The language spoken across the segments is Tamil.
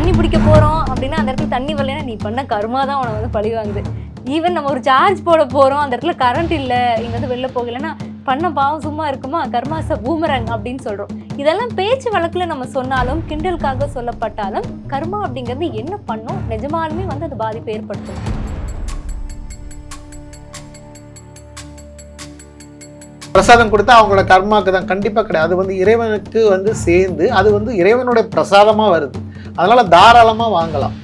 தண்ணி பிடிக்க போகிறோம் அப்படின்னா அந்த இடத்துல தண்ணி வரலைன்னா நீ பண்ண கருமா தான் உன வந்து பழி வாங்குது. ஈவன் நம்ம ஒரு சார்ஜ் போட போகிறோம் அந்த இடத்துல கரண்ட் இல்லை இங்கே வந்து வெளில போகலைன்னா பண்ண பாவம் சும்மா இருக்குமா? கர்மாச பூமரங் அப்படின்னு சொல்றோம். இதெல்லாம் பேச்சு வழக்குல நம்ம சொன்னாலும் கிண்டலுக்காக சொல்லப்பட்டாலும் கர்மா அப்படிங்கிறது என்ன பண்ணும்? நிஜமாலுமே வந்து அது பாதிப்பை ஏற்படுத்தும். பிரசாதம் கொடுத்தா அவங்களோட கர்மாக்கு தான். கண்டிப்பாக கிடையாது. அது வந்து இறைவனுக்கு வந்து சேர்ந்து அது வந்து இறைவனுடைய பிரசாதமாக வருது. அதனால தாராளமாக வாங்கலாம்.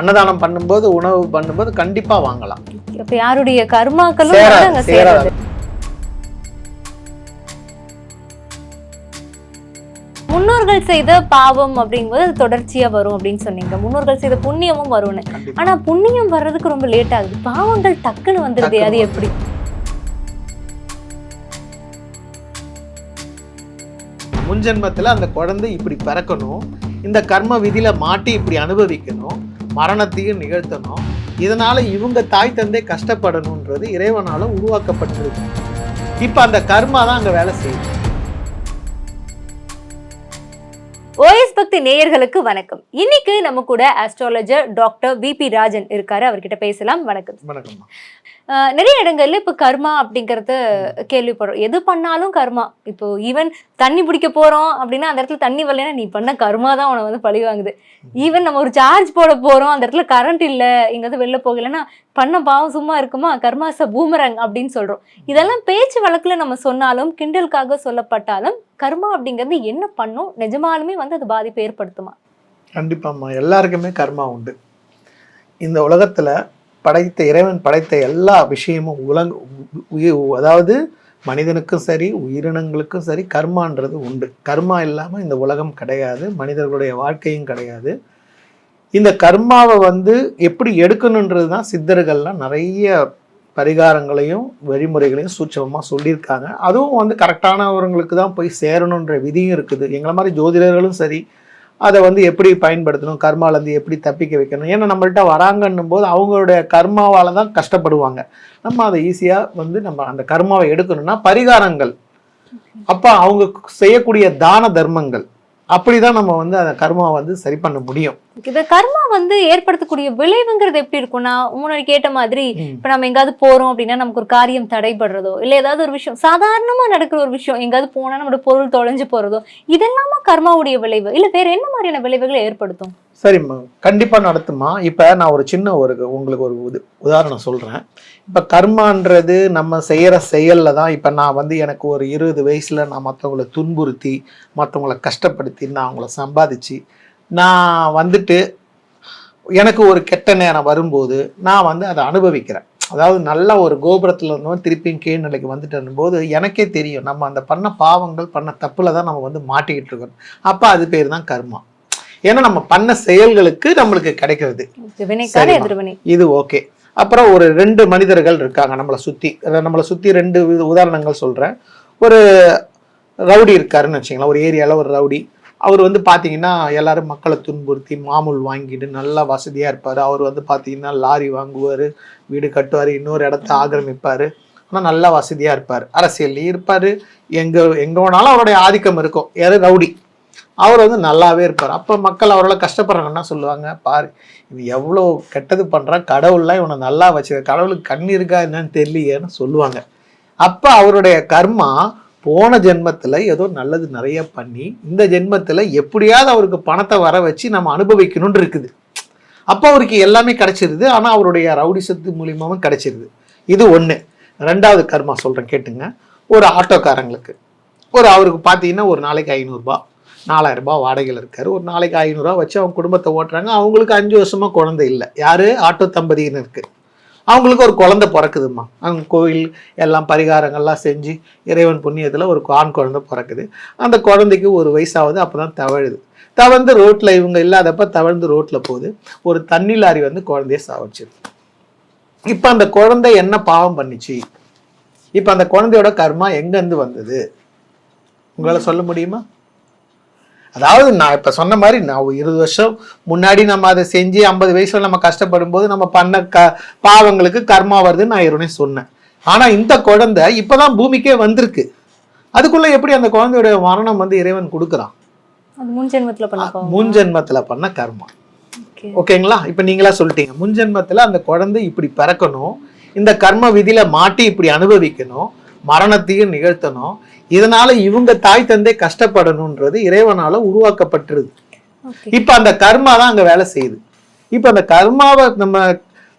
அன்னதானம் பண்ணும்போது உணவு பண்ணும்போது கண்டிப்பாக வாங்கலாம். அப்ப யாருடைய கர்மாக்களும் சேராது, முன்னோர்கள் செய்த பாவம் அப்படிங்கும்போது தொடர்ச்சியா வரும் அப்படின்னு சொன்னீங்க. முன்னோர்கள் செய்த புண்ணியமும் வரும்னு. ஆனா புண்ணியம் வர்றதுக்கு ரொம்ப லேட் ஆகுது. பாவங்கள் டக்குன்னு வந்துருது. அது எப்படி? முன்ஜென்மத்தில் அந்த குழந்தை இப்படி பிறக்கணும். இந்த கர்ம விதியில மாட்டி இப்படி அனுபவிக்கணும் மரணத்தையும் நிகழ்த்தணும். இதனால இவங்க தாய் தந்தை கஷ்டப்படணுன்றது இறைவனால உருவாக்கப்பட்டிருக்கு. இப்ப அந்த கர்மா தான் அங்க வேலை செய்யுது. ஓஎஸ் பக்தி நேயர்களுக்கு வணக்கம். இன்னைக்கு நம்ம கூட ஆஸ்ட்ராலஜர் டாக்டர் விபி ராஜன் இருக்காரு. அவர்கிட்ட பேசலாம். வணக்கம். வணக்கம்மா. ஆஹ் நிறைய இடங்கள்ல இப்ப கர்மா அப்படிங்கறத கேள்விப்படுறோம். எது பண்ணாலும் கர்மா. இப்போ ஈவன் தண்ணி பிடிக்க போறோம் அப்படின்னா அந்த இடத்துல தண்ணி வரலன்னா நீ பண்ண கர்மா தான் உன வந்து பழி வாங்குது. ஈவன் நம்ம ஒரு சார்ஜ் போட போறோம் அந்த இடத்துல கரண்ட் இல்ல இங்க வந்து வெளில போகலைன்னா பண்ண பாவம் சும்மா இருக்குமா? கர்மாச பூமரங் அப்படின்னு சொல்றோம். இதெல்லாம் பேச்சு வழக்குல நம்ம சொன்னாலும் கிண்டலுக்காக சொல்லப்பட்டாலும் கர்மா அப்படிங்கிறது என்ன பண்ணும்? நிஜமாலுமே வந்து அது பாதிப்பை ஏற்படுத்துமா? கண்டிப்பாம்மா. எல்லாருக்குமே கர்மா உண்டு. இந்த உலகத்துல படைத்த இறைவன் படைத்த எல்லா விஷயமும் உலங் உயிர் அதாவது மனிதனுக்கும் சரி உயிரினங்களுக்கும் சரி கர்மான்றது உண்டு. கர்மா இல்லாமல் இந்த உலகம் கிடையாது மனிதர்களுடைய வாழ்க்கையும் கிடையாது. இந்த கர்மாவை வந்து எப்படி எடுக்கணுன்றது தான் சித்தர்கள்லாம் நிறைய பரிகாரங்களையும் வழிமுறைகளையும் சூட்சமமாக சொல்லியிருக்காங்க. அதுவும் வந்து கரெக்டானவங்களுக்கு தான் போய் சேரணுன்ற விதியும் இருக்குது. எங்களை மாதிரி ஜோதிடர்களும் சரி அதை வந்து எப்படி பயன்படுத்தணும் கர்மாலேருந்து எப்படி தப்பிக்க வைக்கணும்? ஏன்னா நம்மள்கிட்ட வராங்கன்னும் போது அவங்களுடைய கர்மாவால் தான் கஷ்டப்படுவாங்க. நம்ம அதை ஈஸியாக வந்து நம்ம அந்த கர்மாவை எடுக்கணும்னா பரிகாரங்கள். அப்போ அவங்க செய்யக்கூடிய தான தர்மங்கள். அப்படிதான் நம்ம வந்து அந்த கர்மாவை வந்து சரி பண்ண முடியும். இந்த கர்மா வந்து ஏற்படுத்தக்கூடிய விளைவுங்கிறது எப்படி இருக்கும்னா முன்னாடி கேட்ட மாதிரி இப்ப நம்ம எங்காவது போறோம் அப்படின்னா நமக்கு ஒரு காரியம் தடைபடுறதோ இல்ல ஏதாவது ஒரு விஷயம் சாதாரணமா நடக்கிற ஒரு விஷயம் எங்காவது போனா நம்மளோட பொருள் தொலைஞ்சு போறதோ இதெல்லாமா கர்மாவுடைய விளைவு? இல்ல வேற என்ன மாதிரியான விளைவுகளை ஏற்படுத்தும்? சரிம்மா. கண்டிப்பாக நடத்துமா இப்போ நான் ஒரு சின்ன ஒரு உங்களுக்கு ஒரு உது உதாரணம் சொல்கிறேன் இப்போ கர்மான்றது நம்ம செய்கிற செயலில் தான் இப்போ நான் வந்து எனக்கு ஒரு இருபது வயசில் நான் மற்றவங்களை துன்புறுத்தி மற்றவங்களை கஷ்டப்படுத்தி நான் அவங்கள சம்பாதிச்சு நான் வந்துட்டு எனக்கு ஒரு கெட்ட நேரம் வரும்போது நான் வந்து அதை அனுபவிக்கிறேன். அதாவது நல்ல ஒரு கோபுரத்தில் இருந்தோம் திருப்பியும் கீழ்நிலைக்கு வந்துட்டு போது எனக்கே தெரியும். நம்ம அந்த பண்ண பாவங்கள் பண்ண தப்பில் தான் நம்ம வந்து மாட்டிக்கிட்டு இருக்கோம். அப்போ அது பேர் தான் கர்மா. ஏன்னா நம்ம பண்ண செயல்களுக்கு நம்மளுக்கு கிடைக்கிறது. இது ஓகே. அப்புறம் ஒரு ரெண்டு மனிதர்கள் இருக்காங்க நம்மளை சுற்றி நம்மளை சுற்றி ரெண்டு உதாரணங்கள் சொல்கிறேன் ஒரு ரவுடி இருக்காருன்னு வச்சுங்களேன் ஒரு ஏரியாவில் ஒரு ரவுடி. அவர் வந்து பார்த்தீங்கன்னா எல்லாரும் மக்களை துன்புறுத்தி மாமூல் வாங்கிட்டு நல்லா வசதியாக இருப்பார். அவர் வந்து பார்த்தீங்கன்னா லாரி வாங்குவார் வீடு கட்டுவார் இன்னொரு இடத்த ஆக்கிரமிப்பார். ஆனால் நல்லா வசதியாக இருப்பார். அரசியல்லையும் இருப்பார். எங்கே எங்கே வேணாலும் அவருடைய ஆதிக்கம் இருக்கும். யாரு? ரவுடி. அவர் வந்து நல்லாவே இருப்பார். அப்போ மக்கள் அவரோட கஷ்டப்படுறாங்கன்னா சொல்லுவாங்க பாரு இது எவ்வளோ கெட்டது பண்ணுறான் கடவுள்லாம் இவனை நல்லா வச்சு கடவுளுக்கு கண் இருக்கா என்னன்னு தெரியலையேன்னு சொல்லுவாங்க. அப்போ அவருடைய கர்மா போன ஜென்மத்தில் ஏதோ நல்லது நிறைய பண்ணி இந்த ஜென்மத்தில் எப்படியாவது அவருக்கு பணத்தை வர வச்சு நம்ம அனுபவிக்கணும்னு இருக்குது. அப்போ அவருக்கு எல்லாமே கிடைச்சிருது. ஆனால் அவருடைய ரவுடிசத்து மூலியமாகவும் கிடைச்சிருது. இது ஒன்று ரெண்டாவது கர்மா சொல்கிறேன் கேட்டுங்க. ஒரு ஆட்டோக்காரங்களுக்கு. ஒரு அவருக்கு பார்த்தீங்கன்னா ஒரு நாளைக்கு ஐநூறுரூபா நாலாயிரம் ரூபாய் வாடகையில் இருக்கார். ஒரு நாளைக்கு ஐநூறுரூவா வச்சு அவங்க குடும்பத்தை ஓட்டுறாங்க. அவங்களுக்கு அஞ்சு வருஷமா குழந்தை இல்லை. யார்? ஆட்டோ தம்பதியினருக்கு அவங்களுக்கு ஒரு குழந்தை பிறக்குதும்மா. அவங்க கோயில் எல்லாம் பரிகாரங்கள்லாம் செஞ்சு இறைவன் புண்ணியத்தில் ஒரு ஆண் குழந்தை பிறக்குது. அந்த குழந்தைக்கு ஒரு வயசாகுது அப்போ தான் தவழுது. தவழ்ந்து ரோட்டில் இவங்க இல்லாதப்ப தவழ்ந்து ரோட்டில் போகுது. ஒரு தண்ணி லாரி வந்து குழந்தைய சாவடிச்சிருது இப்போ அந்த குழந்தை என்ன பாவம் பண்ணிச்சு? இப்போ அந்த குழந்தையோட கர்மா எங்கேருந்து வந்தது? உங்களால் சொல்ல முடியுமா? அதாவது நான் இப்போ சொன்ன மாதிரி நான் இருபது வருஷம் முன்னாடி நம்ம அதை செஞ்சு ஐம்பது வயசுல நம்ம கஷ்டப்படும் போது நம்ம பண்ண க பாவங்களுக்கு கர்மா வருதுன்னு நான் ஏற்கனவே சொன்னேன். ஆனால் இந்த குழந்தை இப்போதான் பூமிக்கே வந்திருக்கு. அதுக்குள்ள எப்படி அந்த குழந்தையோட மரணம் வந்து இறைவன் கொடுக்குறான்? முன் ஜென்மத்துல பண்ண முன் ஜென்மத்துல பண்ண கர்மா. ஓகேங்களா? இப்ப நீங்களா சொல்லிட்டீங்க. முன் ஜென்மத்துல அந்த குழந்தை இப்படி பிறக்கணும். இந்த கர்ம விதியில மாட்டி இப்படி அனுபவிக்கணும். மரணத்தையும் நிகழ்த்தணும். இதனால இவங்க தாய் தந்தை கஷ்டப்படணும்ன்றது இறைவனால உருவாக்கப்பட்டிருது. இப்ப அந்த கர்மா தான் அங்க வேலை செய்யுது. இப்ப அந்த கர்மாவை நம்ம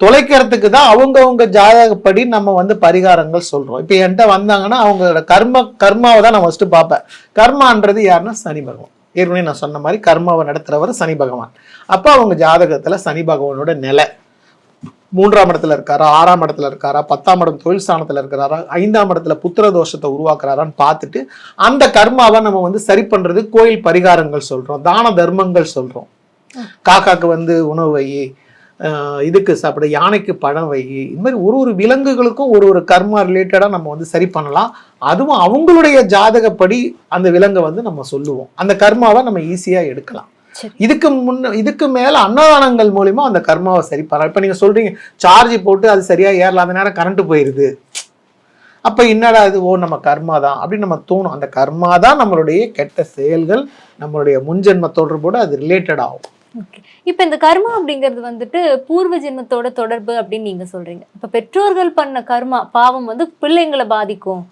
தொலைக்கிறதுக்கு தான் அவங்கவங்க ஜாதகப்படி நம்ம வந்து பரிகாரங்கள் சொல்றோம். இப்ப என்கிட்ட வந்தாங்கன்னா அவங்களோட கர்ம கர்மாவை தான் நான் ஃபர்ஸ்ட் பார்ப்பேன். கர்மான்றது யாருன்னா சனி பகவான். ஏற்கனவே நான் சொன்ன மாதிரி கர்மாவை நடத்துறவர் சனி பகவான். அப்ப அவங்க ஜாதகத்துல சனி பகவானோட நிலை. மூன்றாம் இடத்துல இருக்காரா ஆறாம் இடத்துல இருக்காரா பத்தாம் இடம் தொழில் ஸ்தானத்தில் இருக்கிறாரா ஐந்தாம் இடத்துல புத்திர தோஷத்தை உருவாக்குறாரான்னு பார்த்துட்டு அந்த கர்மாவை நம்ம வந்து சரி பண்ணுறது கோயில் பரிகாரங்கள் சொல்கிறோம் தான தர்மங்கள் சொல்கிறோம் காக்காக்கு வந்து உணவு வை இதுக்கு சாப்பிட யானைக்கு பழம் வை இந்த மாதிரி ஒரு ஒரு விலங்குகளுக்கும் ஒரு ஒரு கர்மா ரிலேட்டடாக நம்ம வந்து சரி பண்ணலாம். அதுவும் அவங்களுடைய ஜாதகப்படி அந்த விலங்கை வந்து நம்ம சொல்லுவோம். அந்த கர்மாவை நம்ம ஈஸியாக எடுக்கலாம். இதுக்கு முன்ன இதுக்கு மேல அன்னதானங்கள் மூலியமா அந்த கர்மாவை சரி பண்ணலாம் இப்ப நீங்க சொல்றீங்க சார்ஜ் போட்டு அது சரியா ஏறல அந்த நேரம் கரண்ட் போயிருது. அப்ப என்னடா இது? ஓ நம்ம கர்மா தான் அப்படின்னு நம்ம தோணும். அந்த கர்மா தான் நம்மளுடைய கெட்ட செயல்கள் நம்மளுடைய முன்ஜென்ம தொடர்போடு அது ரிலேட்டட் ஆகும். இப்ப இந்த கர்மா அப்படிங்கிறது வந்துட்டு பூர்வ ஜென்மத்தோட தொடர்பு அப்படின்னு நீங்க சொல்றீங்க. இப்ப பெற்றோர்கள் பண்ண கர்மா பாவம் வந்து பிள்ளைங்களை பாதிக்கும்.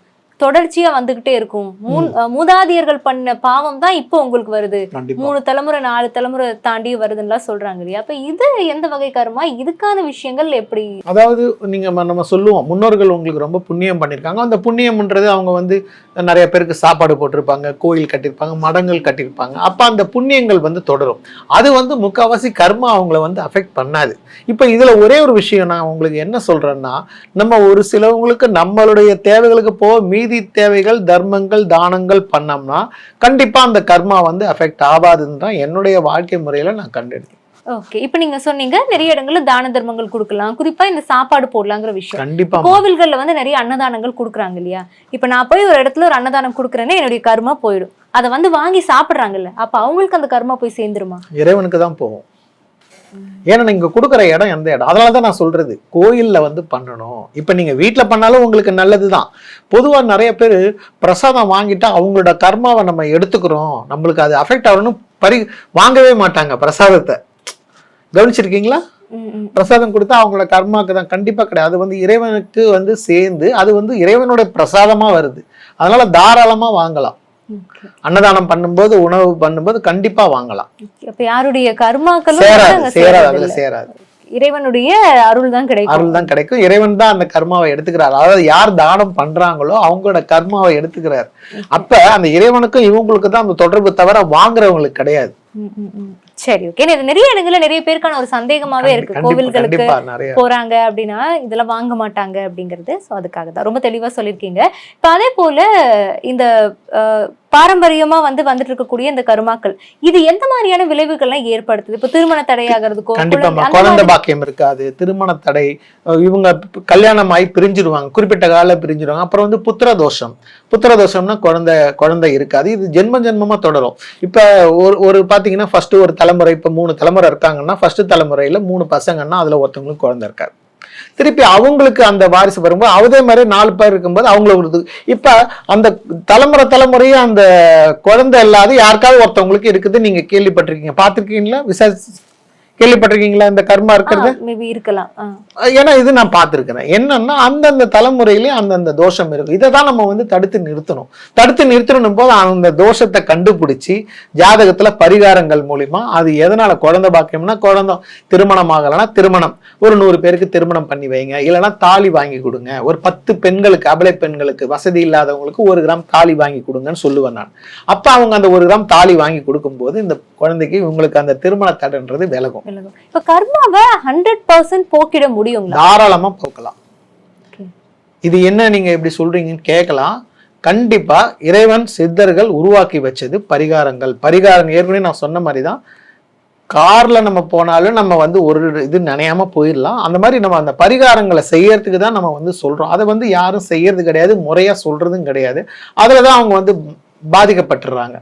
தொடர்ச்சியா வந்துகிட்டே இருக்கும். மூன் மூதாதையர்கள் பண்ண பாவம் தான் இப்போ உங்களுக்கு வருது. மூணு தலைமுறை நாலு தலைமுறை தாண்டி வருதுன்னுலாம் சொல்றாங்க இல்லையா? அப்ப இது எந்த வகை கர்மா? இதுக்கான விஷயங்கள் எப்படி? அதாவது நீங்க நம்ம சொல்லுவோம் முன்னோர்கள் உங்களுக்கு ரொம்ப புண்ணியம் பண்ணியிருக்காங்க. அந்த புண்ணியம்ன்றது அவங்க வந்து நிறைய பேருக்கு சாப்பாடு போட்டிருப்பாங்க கோயில் கட்டியிருப்பாங்க மடங்கள் கட்டியிருப்பாங்க. அப்ப அந்த புண்ணியங்கள் வந்து தொடரும். அது வந்து முக்காவாசி கர்மா அவங்கள வந்து அஃபெக்ட் பண்ணாது. இப்போ இதுல ஒரே ஒரு விஷயம் நான் உங்களுக்கு என்ன சொல்றேன்னா நம்ம ஒரு சிலவங்களுக்கு நம்மளுடைய தேவைகளுக்கு போக மீதி தேவைகள் தர்மங்கள் தானங்கள் பண்ணோம்னா கண்டிப்பா அந்த கர்மா வந்து அஃபெக்ட் ஆகாதுன்னு தான் என்னுடைய வாழ்க்கை முறையில நான் கண்டெடுத்தேன். ஓகே இப்ப நீங்க சொன்னீங்க நிறைய இடங்கள்ல தான தர்மங்கள் கொடுக்கலாம். குறிப்பா இந்த சாப்பாடு போடலாங்கிற விஷயம். கண்டிப்பா கோவில்கள்ல வந்து நிறைய அன்னதானங்கள் கொடுக்குறாங்க இல்லையா? இப்ப நான் போய் ஒரு இடத்துல ஒரு அன்னதானம் கொடுக்குறேன்னா என்னுடைய கர்மா போயிடும். அதை வந்து வாங்கி சாப்பிடுறாங்கல்ல. அப்ப அவங்களுக்கு அந்த கர்மா போய் சேர்ந்துருமா? இறைவனுக்கு தான் போகும். ஏன்னா நீங்க கொடுக்குற இடம் எந்த இடம்? அதனால தான் நான் சொல்றது கோயில்ல வந்து பண்ணணும். இப்ப நீங்க வீட்ல பண்ணாலும் உங்களுக்கு நல்லதுதான். பொதுவா நிறைய பேர் பிரசாதம் வாங்கிட்டா அவங்களோட கர்மாவை நம்ம எடுத்துக்கிறோம். நம்மளுக்கு அது அஃபெக்ட் ஆகணும்னு பரி வாங்கவே மாட்டாங்க பிரசாதத்தை. கவனிச்சிருக்கீங்களா. பிரசாதம் கொடுத்தா அவங்களோட கர்மாக்கு தான். கண்டிப்பா கிடையாது. அது வந்து இறைவனுக்கு வந்து சேர்ந்து அது வந்து இறைவனோட பிரசாதமா வருது. அதனால தாராளமா வாங்கலாம். அன்னதானம் பண்ணும்போது உணவு பண்ணும்போது கண்டிப்பா வாங்கலாம். அப்ப யாருடைய கர்மாக்களும் சேராது சேராது அதுல. சேராது. இறைவனுடைய அருள் தான் கிடைக்கும். அருள் தான் கிடைக்கும். இறைவன் தான் அந்த கர்மாவை எடுத்துக்கிறார். அதாவது யார் தானம் பண்றாங்களோ அவங்களோட கர்மாவை எடுத்துக்கிறார். அப்ப அந்த இறைவனுக்கும் இவங்களுக்கு தான் அந்த தொடர்பு தவிர வாங்குறவங்களுக்கு கிடையாது. சரி ஓகே இது நிறைய இடங்கள்ல நிறைய பேருக்கான ஒரு சந்தேகமாவே இருக்கு. கோவில்களுக்கு போறாங்க அப்படின்னா இதெல்லாம் வாங்க மாட்டாங்க அப்படிங்கிறது. ஸோ அதுக்காக தான் ரொம்ப தெளிவா சொல்லியிருக்கீங்க. இப்போ அதே போல இந்த பாரம்பரியமா வந்து வந்துட்டு இருக்கக்கூடிய இந்த கருமாக்கள். இது எந்த மாதிரியான விளைவுகள்லாம் ஏற்படுத்துது? இப்போ திருமண தடையாகிறதுக்கோ கண்டிப்பாமா குழந்தை- பாக்கியம் இருக்காது. திருமண தடை இவங்க கல்யாணம் ஆகி பிரிஞ்சிருவாங்க. குறிப்பிட்ட கால பிரிஞ்சிருவாங்க. அப்புறம் வந்து புத்திர தோஷம். புத்திர தோஷம்னா குழந்தை குழந்தை இருக்காது. இது ஜென்ம ஜென்மமா தொடரும். இப்ப ஒரு ஒரு பாத்தீங்கன்னா ஃபர்ஸ்ட் ஒரு தலைமுறை இப்ப மூணு தலைமுறை இருக்காங்கன்னா ஃபர்ஸ்ட் தலைமுறையில மூணு பசங்கன்னா அதுல ஒருத்தவங்களுக்கு குழந்தை இருக்காது. திருப்பி அவங்களுக்கு அந்த வாரிசு வரும்போது அதே மாதிரி நாலு பேர் இருக்கும்போது அவங்களுக்கு இப்ப அந்த தலைமுறை தலைமுறையும் அந்த குழந்தை இல்லாத யாருக்காவது ஒருத்தவங்களுக்கு இருக்குது நீங்க கேள்விப்பட்டிருக்கீங்க. பார்த்திருக்கீங்களா? விசாரிச்சு கேள்விப்பட்டிருக்கீங்களா? இந்த கர்மா இருக்கிறது? மேபி இருக்கலாம். ஏன்னா இது நான் பார்த்துருக்கிறேன். என்னன்னா அந்தந்த தலைமுறையிலே அந்தந்த தோஷம் இருக்கும் இதை தான் நம்ம வந்து தடுத்து நிறுத்தணும். தடுத்து நிறுத்தணும் போது அந்த தோஷத்தை கண்டுபிடிச்சி ஜாதகத்துல பரிகாரங்கள் மூலிமா அது எதனால குழந்தை பாக்கியம்னா குழந்தை திருமணம் ஆகலைன்னா திருமணம். ஒரு நூறு பேருக்கு திருமணம் பண்ணி வைங்க. இல்லைன்னா தாலி வாங்கி கொடுங்க. ஒரு பத்து பெண்களுக்கு அபலை பெண்களுக்கு வசதி இல்லாதவங்களுக்கு ஒரு கிராம் தாலி வாங்கி கொடுங்கன்னு சொல்லுவேன் நான். அப்ப அவங்க அந்த ஒரு கிராம் தாலி வாங்கி கொடுக்கும்போது இந்த குழந்தைக்கு உங்களுக்கு அந்த திருமண தடைன்றது விலகும். விலகும். இப்போ கர்மாவை ஹண்ட்ரட் பர்சன்ட் போக்கிட முடியுங்களா? தாராளமா போக்கலாம். இது என்ன நீங்க இப்படி சொல்றீங்கன்னு கேட்கலாம். கண்டிப்பா இறைவன் சித்தர்கள் உருவாக்கி வச்சது பரிகாரங்கள். பரிகாரம் ஏற்கனவே நான் சொன்ன மாதிரி தான் கார்ல நம்ம போனாலும் நம்ம வந்து ஒரு இது நினையாம போயிடலாம். அந்த மாதிரி நம்ம அந்த பரிகாரங்களை செய்யறதுக்கு தான் நம்ம வந்து சொல்றோம். அதை வந்து யாரும் செய்யறது கிடையாது முறையா சொல்றதும் கிடையாது. அதுல தான் அவங்க வந்து பாதிக்கப்பட்டுறாங்க.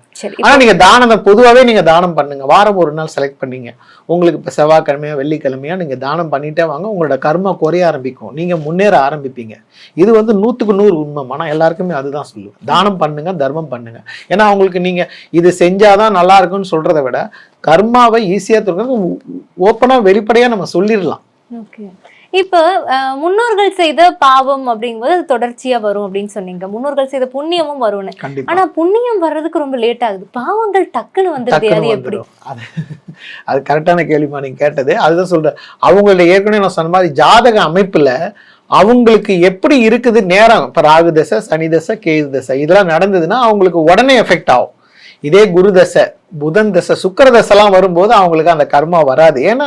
ஆனா நீங்க தானம் பொதுவாவே நீங்க தானம் பண்ணுங்க. வாரம் ஒரு நாள் செலக்ட் பண்ணீங்க. உங்களுக்கு இப்ப செவ்வாய்க்கிழமையா வெள்ளிக்கிழமையா நீங்க தானம் பண்ணிட்டே வாங்க. உங்களோட கர்மா குறைய ஆரம்பிக்கும். நீங்க முன்னேற ஆரம்பிப்பீங்க. இது வந்து நூத்துக்கு நூறு உண்மை. ஆனா எல்லாருக்குமே அதுதான் சொல்லுவேன். தானம் பண்ணுங்க தர்மம் பண்ணுங்க. ஏன்னா அவங்களுக்கு நீங்க இது செஞ்சாதான் நல்லா இருக்கும்னு சொல்றதை விட கர்மாவை ஈஸியா தருங்க ஓப்பனா வெளிப்படையா நம்ம சொல்லிடலாம். ஓகே இப்போ முன்னோர்கள் செய்த பாவம் அப்படிங்கும்போது அது தொடர்ச்சியா வரும் அப்படின்னு சொன்னீங்க. முன்னோர்கள் செய்த புண்ணியமும் வரும்னு. ஆனா புண்ணியம் வர்றதுக்கு ரொம்ப லேட் ஆகுது. பாவங்கள் டக்குன்னு வந்துருது. அது டக்குனு எப்படி? அது அது கரெக்டான கேள்விமா நீங்க கேட்டது. அதுதான் சொல்றேன். அவங்களுடைய ஏற்கனவே நான் சொன்ன மாதிரி ஜாதக அமைப்புல அவங்களுக்கு எப்படி இருக்குது நேரம்? இப்ப ராகு தசை சனி தசை கேது தசை. இதெல்லாம் நடந்ததுன்னா அவங்களுக்கு உடனே எஃபெக்ட் ஆகும். இதே குரு தசை புதன் தசை சுக்கிர தசைலாம் வரும்போது அவங்களுக்கு அந்த கர்மா வராது. ஏன்னா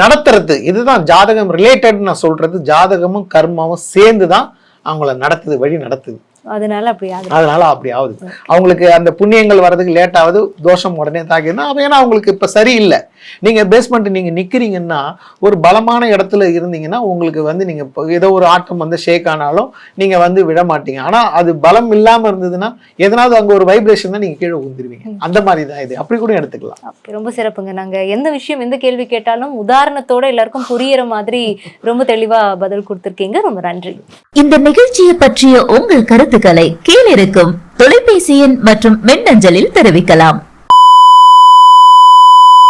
நடத்துறது இதுதான் ஜாதகம் ரிலேட்டட் நான் சொல்றது ஜாதகமும் கர்மாவும் சேர்ந்து தான் அவங்கள நடத்துது வழி நடத்துது. அதனால அப்படி ஆகுது. அதனால அப்படி ஆகுது. அவங்களுக்கு அந்த புண்ணியங்கள் வர்றதுக்கு லேட் ஆகுது தோஷம் உடனே தாக்கிதுன்னா ஏன்னா அவங்களுக்கு இப்ப சரியில்லை. நீங்க பேஸ்மெண்ட் நீங்க நிக்கிறீங்கன்னா ஒரு பலமான இடத்துல இருந்தீங்கன்னா உங்களுக்கு வந்து நீங்க இப்போ ஏதோ ஒரு ஆட்டம் வந்து ஷேக் ஆனாலும் நீங்க வந்து விட மாட்டீங்க. ஆனா அது பலம் இல்லாம இருந்ததுன்னா எதனாவது அங்க ஒரு வைப்ரேஷன் தான் நீங்க கீழே உந்துருவீங்க அந்த மாதிரி தான் இது. அப்படி கூட எடுத்துக்கலாம். ரொம்ப சிறப்புங்க. நாங்க எந்த விஷயம் எந்த கேள்வி கேட்டாலும் உதாரணத்தோட எல்லாருக்கும் புரியிற மாதிரி ரொம்ப தெளிவா பதில் கொடுத்திருக்கீங்க. ரொம்ப நன்றி. இந்த நிகழ்ச்சியை பற்றிய உங்கள் கருத்துக்களை கீழிருக்கும் தொலைபேசி எண் மற்றும் மின்னஞ்சலில் தெரிவிக்கலாம்.